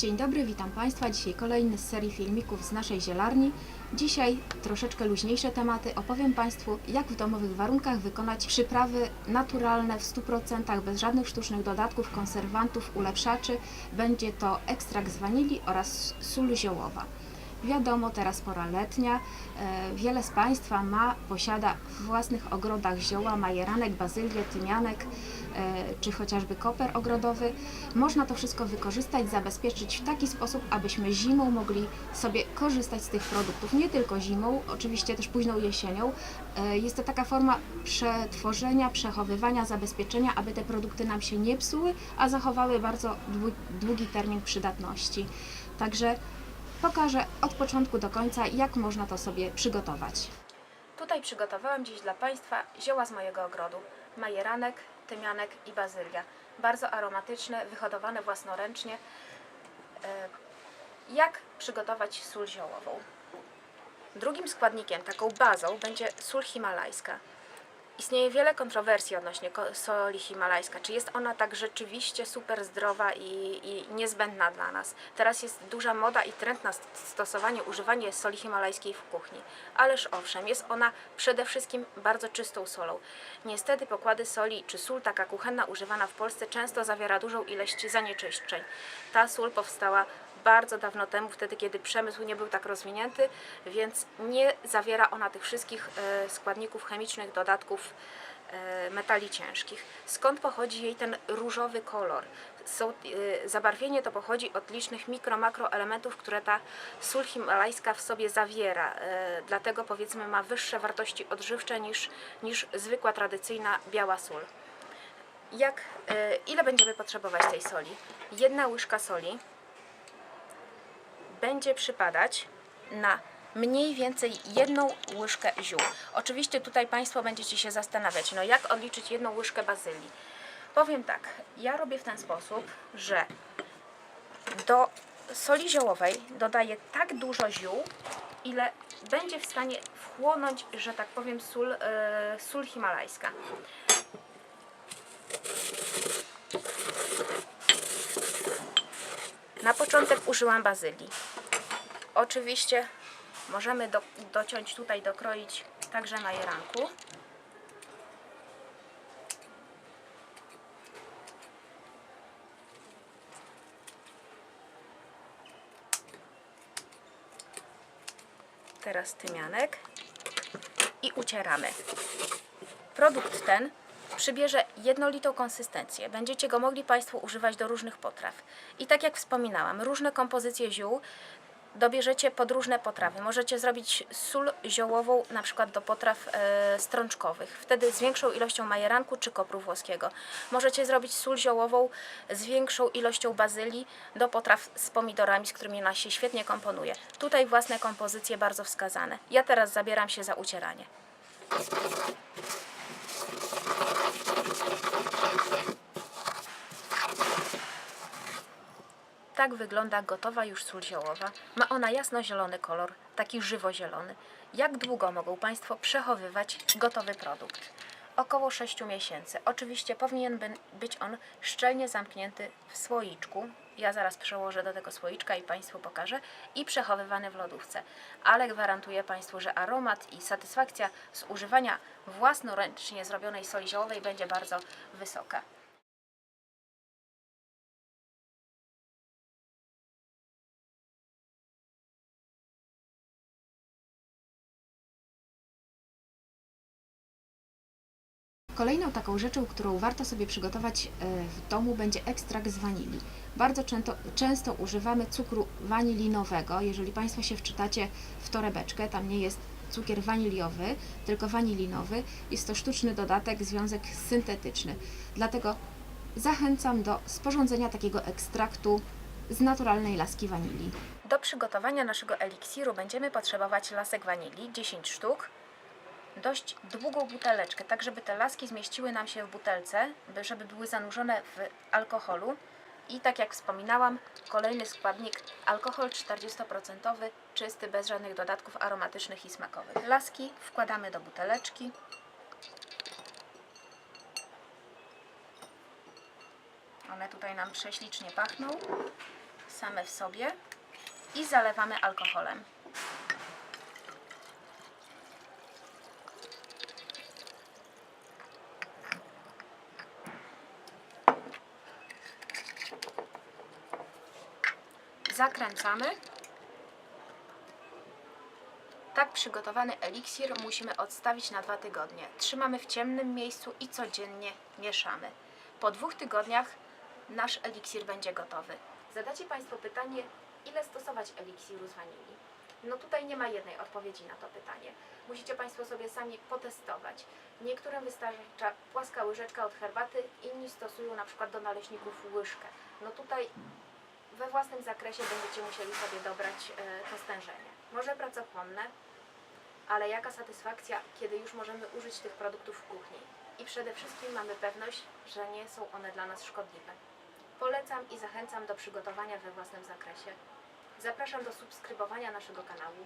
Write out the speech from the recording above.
Dzień dobry, witam Państwa. Dzisiaj kolejny z serii filmików z naszej zielarni. Dzisiaj troszeczkę luźniejsze tematy. Opowiem Państwu, jak w domowych warunkach wykonać przyprawy naturalne w 100%, bez żadnych sztucznych dodatków, konserwantów, ulepszaczy. Będzie to ekstrakt z wanilii oraz sól ziołowa. Wiadomo, teraz pora letnia. E, Wiele z Państwa ma, posiada w własnych ogrodach zioła, majeranek, bazylię, tymianek e, czy chociażby koper ogrodowy. Można to wszystko wykorzystać, zabezpieczyć w taki sposób, abyśmy zimą mogli sobie korzystać z tych produktów. Nie tylko zimą, oczywiście też późną jesienią. E, Jest to taka forma przetworzenia, przechowywania, zabezpieczenia, aby te produkty nam się nie psuły, a zachowały bardzo dłu- długi termin przydatności. Także Pokażę od początku do końca, jak można to sobie przygotować. Tutaj przygotowałam dziś dla Państwa zioła z mojego ogrodu. Majeranek, tymianek i bazylia. Bardzo aromatyczne, wyhodowane własnoręcznie. E, Jak przygotować sól ziołową? Drugim składnikiem, taką bazą, będzie sól himalajska. Istnieje wiele kontrowersji odnośnie soli himalajska. Czy jest ona tak rzeczywiście super zdrowa i, i niezbędna dla nas? Teraz jest duża moda i trend na st- stosowanie, używanie soli himalajskiej w kuchni. Ależ owszem, jest ona przede wszystkim bardzo czystą solą. Niestety pokłady soli czy sól taka kuchenna używana w Polsce często zawiera dużą ilość zanieczyszczeń. Ta sól powstała bardzo dawno temu, wtedy kiedy przemysł nie był tak rozwinięty, więc nie zawiera ona tych wszystkich e, składników chemicznych, dodatków e, metali ciężkich. Skąd pochodzi jej ten różowy kolor? E, zabarwienie to pochodzi od licznych mikro, makro elementów, które ta sól himalajska w sobie zawiera. Dlatego powiedzmy ma wyższe wartości odżywcze niż, niż zwykła tradycyjna biała sól. Jak, ile będziemy potrzebować tej soli? Jedna łyżka soli będzie przypadać na mniej więcej jedną łyżkę ziół. Oczywiście tutaj Państwo będziecie się zastanawiać, no jak odliczyć jedną łyżkę bazylii. Powiem tak, ja robię w ten sposób, że do soli ziołowej dodaję tak dużo ziół, ile będzie w stanie wchłonąć, że tak powiem, sól, e, sól himalajska. Na początek użyłam bazylii. Oczywiście możemy do, dociąć tutaj, dokroić także na jeranku. Teraz tymianek i ucieramy. Produkt ten przybierze jednolitą konsystencję. Będziecie go mogli Państwo używać do różnych potraw. I tak jak wspominałam, różne kompozycje ziół dobierzecie pod różne potrawy. Możecie zrobić sól ziołową na przykład do potraw e, strączkowych, wtedy z większą ilością majeranku czy kopru włoskiego. Możecie zrobić sól ziołową z większą ilością bazylii do potraw z pomidorami, z którymi ona się świetnie komponuje. Tutaj własne kompozycje bardzo wskazane. Ja teraz zabieram się za ucieranie. Tak wygląda gotowa już sól ziołowa. Ma ona jasno-zielony kolor, taki żywo-zielony. Jak długo mogą Państwo przechowywać gotowy produkt? Około 6 miesięcy. Oczywiście powinien by- być on szczelnie zamknięty w słoiczku. Ja zaraz przełożę do tego słoiczka i Państwu pokażę. I przechowywany w lodówce. Ale gwarantuję Państwu, że aromat i satysfakcja z używania własnoręcznie zrobionej soli ziołowej będzie bardzo wysoka. Kolejną taką rzeczą, którą warto sobie przygotować e, w domu będzie ekstrakt z wanilii. Bardzo często, często używamy cukru wanilinowego. Jeżeli Państwo się wczytacie w torebeczkę, tam nie jest cukier waniliowy, tylko wanilinowy. Jest to sztuczny dodatek, związek syntetyczny. Dlatego zachęcam do sporządzenia takiego ekstraktu z naturalnej laski wanilii. Do przygotowania naszego eliksiru będziemy potrzebować lasek wanilii, 10 sztuk, dość długą buteleczkę, tak żeby te laski zmieściły nam się w butelce, by- żeby były zanurzone w alkoholu. I tak jak wspominałam, kolejny składnik alkohol 40%, czysty, bez żadnych dodatków aromatycznych i smakowych. Laski wkładamy do buteleczki. One tutaj nam prześlicznie pachną. same w sobie i zalewamy alkoholem. Zakręcamy. Tak przygotowany eliksir musimy odstawić na dwa tygodnie. Trzymamy w ciemnym miejscu i codziennie mieszamy. Po dwóch tygodniach nasz eliksir będzie gotowy. Zadacie Państwo pytanie, ile stosować eliksiru z wanilii? No tutaj nie ma jednej odpowiedzi na to pytanie. Musicie Państwo sobie sami potestować. Niektórym wystarcza płaska łyżeczka od herbaty, inni stosują na przykład do naleśników łyżkę. No tutaj we własnym zakresie będziecie musieli sobie dobrać e, to stężenie. Może pracochłonne, ale jaka satysfakcja, kiedy już możemy użyć tych produktów w kuchni. I przede wszystkim mamy pewność, że nie są one dla nas szkodliwe. Polecam i zachęcam do przygotowania we własnym zakresie. Zapraszam do subskrybowania naszego kanału.